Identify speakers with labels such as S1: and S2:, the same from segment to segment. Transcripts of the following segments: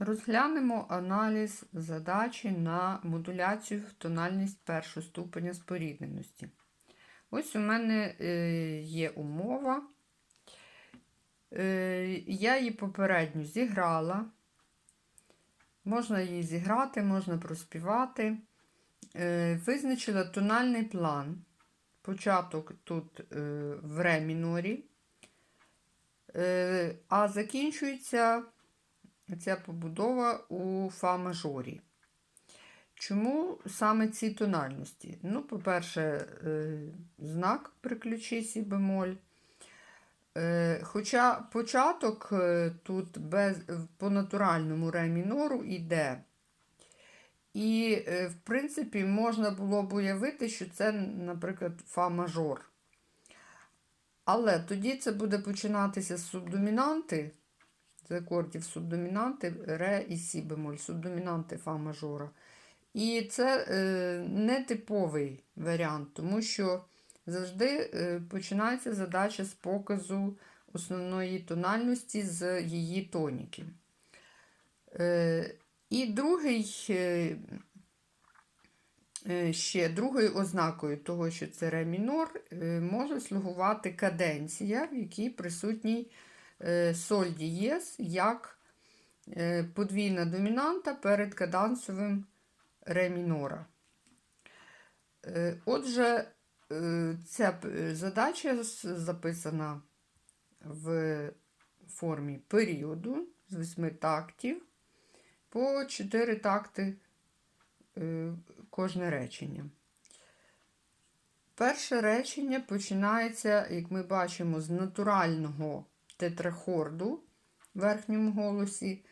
S1: Розглянемо аналіз задачі на модуляцію в тональність першого ступеня спорідненості. Ось у мене е, є умова. Е, Я її попередньо зіграла. Можна її зіграти, можна проспівати. Е, Визначила тональний план. Початок тут в ре мінорі, а закінчується ця побудова у фа мажорі. Чому саме ці тональності? Ну, по-перше, е, знак при ключі сі бемоль. Е, Хоча початок е, тут без, по натуральному ре мінору йде. І, в принципі, можна було б уявити, що це, наприклад, фа мажор. Але тоді це буде починатися з субдомінанти, з акордів субдомінанти ре і сі бемоль, субдомінанти фа мажора. І це е, не типовий варіант, тому що завжди е, починається задача з показу основної тональності з її тоніки. Е, і другий, е, е, ще другою ознакою того, що це ре мінор, е, може слугувати каденція, в якій присутній соль дієз як е, подвійна домінанта перед кадансовим ре мінора. Е, Отже, е, ця задача записана в формі періоду з восьми тактів по 4 такти е, кожне речення. Перше речення починається, як ми бачимо, з натурального тетрахорду в верхньому голосі,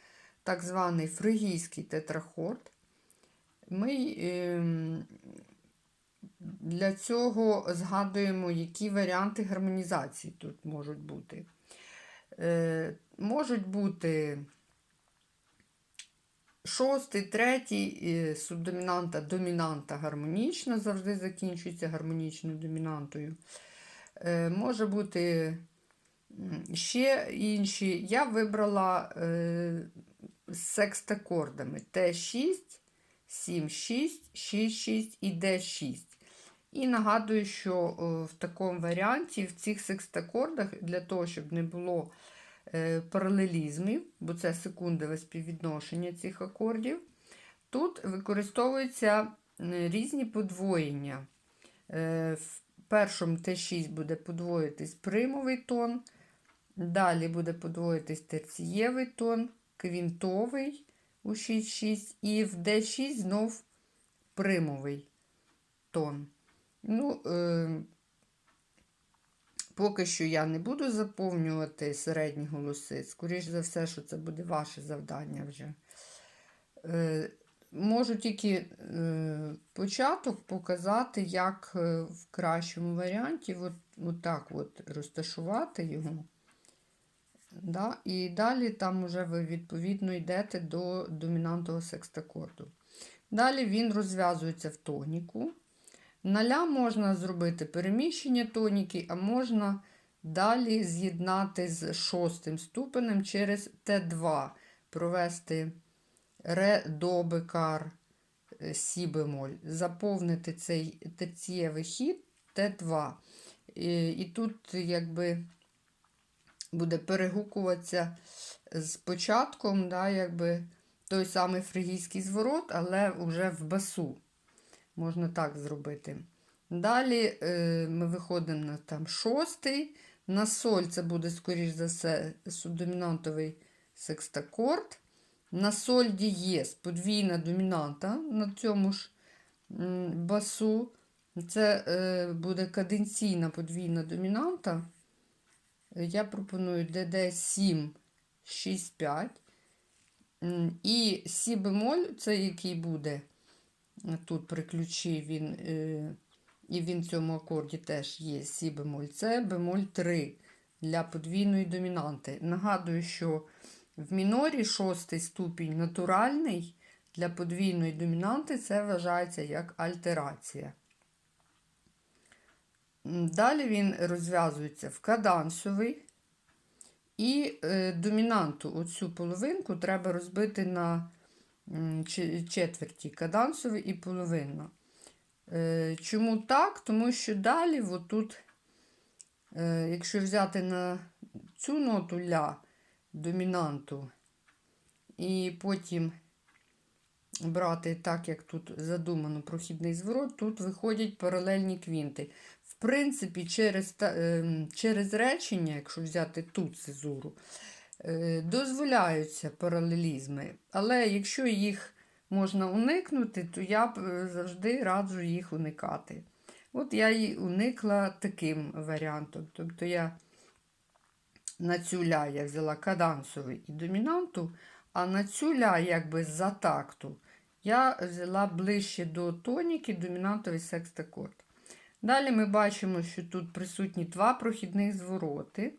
S1: так званий фригійський тетрахорд. Ми ем, для цього згадуємо, які варіанти гармонізації тут можуть бути. Е, Можуть бути шостий, третій е, субдомінанта, домінанта гармонічна, завжди закінчується гармонічною домінантою. Е, Може бути ще інші. Я вибрала е, з секстакордами Т6, 7, 6, 6, 6 і Д6. І нагадую, що е, в такому варіанті, в цих секстакордах, для того, щоб не було е, паралелізмів, бо це секундове співвідношення цих акордів, тут використовуються різні подвоєння. Е, В першому Т6 буде подвоїтись примовий тон, далі буде подвоїтись терцієвий тон, квінтовий у 6-6, і в Д6 знов примовий тон. Ну, е, поки що я не буду заповнювати середні голоси. Скоріш за все, що це буде ваше завдання вже. Е, можу тільки е, початок показати, як е, в кращому варіанті от, от так от розташувати його. Да? І далі там вже ви відповідно йдете до домінантового секстакорду. Далі він розв'язується в тоніку. На ля можна зробити переміщення тоніки, а можна далі з'єднати з шостим ступенем через Т2, провести ре до бекар е, сі бемоль, заповнити цей терцієвий хід Т2. І, і тут якби буде перегукуватися з початком, да, якби той самий фригійський зворот, але вже в басу. Можна так зробити. Далі е, ми виходимо на там шостий. На соль це буде, скоріш за все, субдомінантовий секстакорд. На соль дієз подвійна домінанта на цьому ж басу. Це е, буде каденційна подвійна домінанта. Я пропоную ДД7, 6, 5. І Сі бемоль, це який буде тут при ключі, він, е, і він в цьому акорді теж є Сі бемоль. Це бемоль 3 для подвійної домінанти. Нагадую, що в мінорі шостий ступінь натуральний для подвійної домінанти це вважається як альтерація. Далі він розв'язується в кадансовий. І е, домінанту, оцю половинку, треба розбити на четверті кадансові і половина. Е, чому так? Тому що далі, отут, е, якщо взяти на цю ноту ля домінанту, і потім брати так, як тут задумано прохідний зворот, тут виходять паралельні квінти. Принципі, через, ем, через речення, якщо взяти ту цезуру, е, дозволяються паралелізми. Але якщо їх можна уникнути, то я е, завжди раджу їх уникати. От я і уникла таким варіантом. Тобто я на цю ля я взяла кадансовий і домінанту, а на цю ля, якби за такту, я взяла ближче до тоніки домінантовий секстакорд. Далі ми бачимо, що тут присутні два прохідних звороти.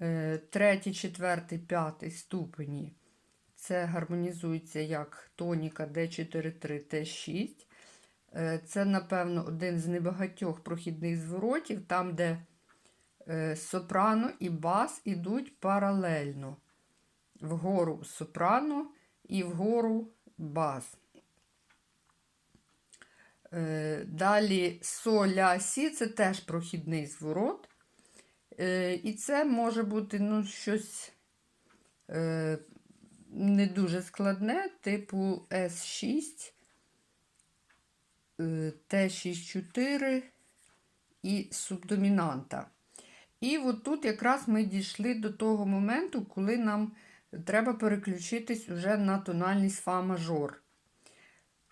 S1: Е, Третій, четвертий, п'ятий ступені. Це гармонізується як тоніка D4-3, T6. Е, Це, напевно, один з небагатьох прохідних зворотів, там, де е, сопрано і бас ідуть паралельно. Вгору сопрано і вгору бас. Е, Далі соля сі це теж прохідний зворот. Е, І це може бути ну, щось е, не дуже складне, типу С6, е, Т64 і субдомінанта. І от тут якраз ми дійшли до того моменту, коли нам треба переключитись уже на тональність фа мажор.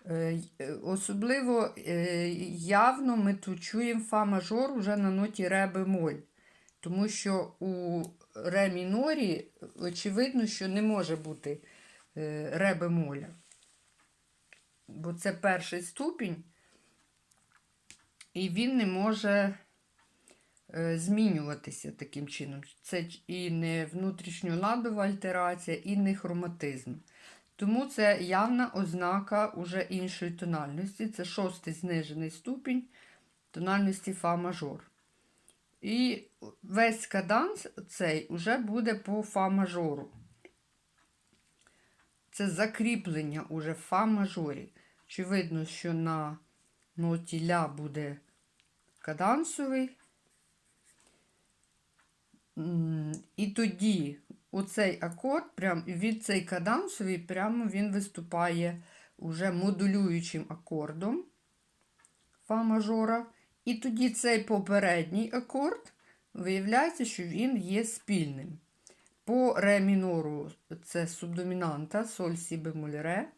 S1: Е, е, Особливо е, явно ми тут чуємо фа мажор уже на ноті ре бемоль. Тому що у ре мінорі очевидно, що не може бути ре бемоля. Бо це перший ступінь, і він не може змінюватися таким чином. Це і не внутрішньоладова альтерація, і не хроматизм. Тому це явна ознака уже іншої тональності. Це шостий знижений ступінь тональності фа мажор. І весь каданс цей уже буде по фа мажору. Це закріплення уже в фа мажорі. Очевидно, що на ноті ля буде кадансовий. І тоді оцей акорд, прям від цей кадансовий, прямо він виступає уже модулюючим акордом фа мажора. І тоді цей попередній акорд виявляється, що він є спільним. По ре мінору це субдомінанта, соль, сі, бемоль, ре,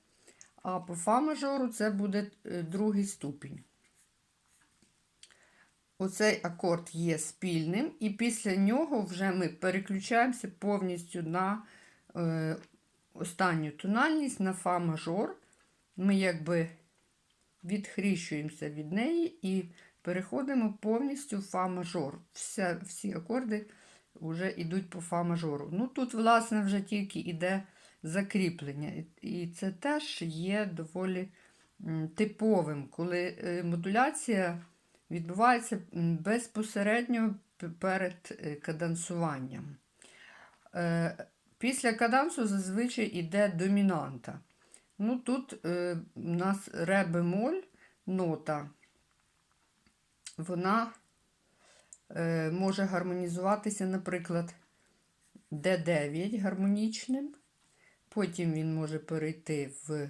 S1: а по фа мажору це буде е, другий ступінь. Оцей акорд є спільним, і після нього вже ми переключаємося повністю на е, останню тональність, на фа мажор. Ми якби відхріщуємося від неї і переходимо повністю в фа мажор. Вся, всі акорди вже йдуть по фа мажору. Ну тут, власне, вже тільки йде закріплення. І- це теж є доволі типовим, коли е, модуляція відбувається безпосередньо перед е, кадансуванням. Е, Після кадансу зазвичай йде домінанта. Ну, тут е, у нас ре бемоль нота, вона е, може гармонізуватися, наприклад, D9 гармонічним, потім він може перейти в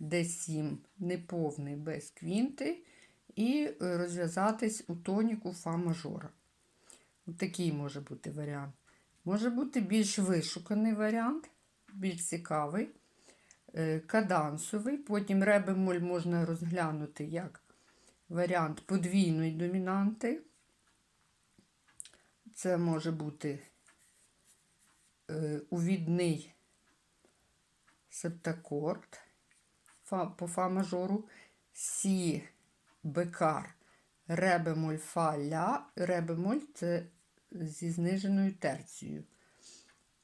S1: D7 неповний без квінти і е, розв'язатись у тоніку фа мажора. От такий може бути варіант. Може бути більш вишуканий варіант, більш цікавий, е, кадансовий. Потім ре бемоль можна розглянути як варіант подвійної домінанти. Це може бути е, увідний септакорд по фа мажору, сі бекар, ре фа ля, ре бемоль це зі зниженою терцією.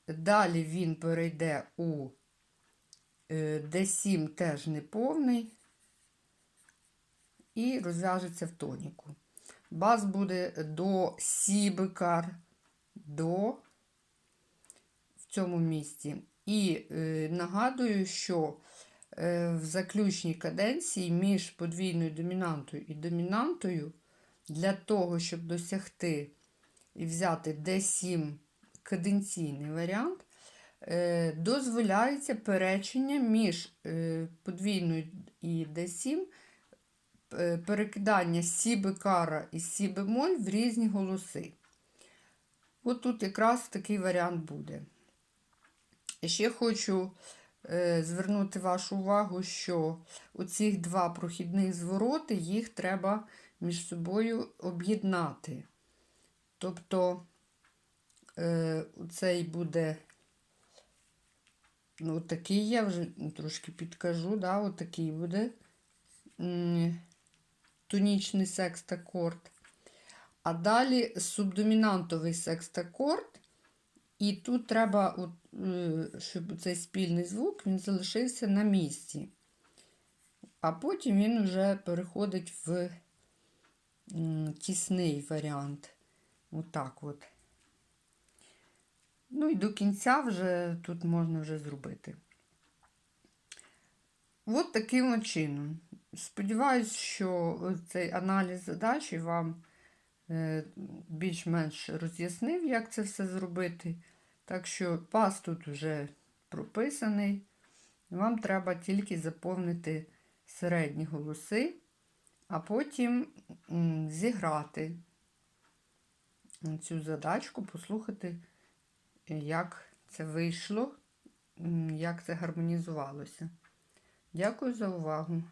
S1: Далі він перейде у е, D7 теж неповний і розв'яжеться в тоніку. Бас буде до сі бекар, до в цьому місці. І е, нагадую, що в заключній каденції між подвійною домінантою і домінантою для того, щоб досягти і взяти D7 каденційний варіант, е, дозволяється перечення між е, подвійною і D7 е, перекидання сі бекара і сі бемоль в різні голоси. От тут якраз такий варіант буде. Ще хочу е, звернути вашу увагу, що оці два прохідних звороти, їх треба між собою об'єднати. Тобто е, цей буде, ну, такий я вже трошки підкажу, да, отакий буде тонічний секстакорд. А далі субдомінантовий секстакорд. І тут треба, от, е, щоб цей спільний звук він залишився на місці. А потім він вже переходить в тісний варіант. Отак от. Ну і до кінця вже тут можна вже зробити. От таким чином. Сподіваюсь, що цей аналіз задачі вам е, більш-менш роз'яснив, як це все зробити. Так що пас тут вже прописаний. Вам треба тільки заповнити середні голоси, а потім зіграти цю задачку, послухати, як це вийшло, як це гармонізувалося. Дякую за увагу.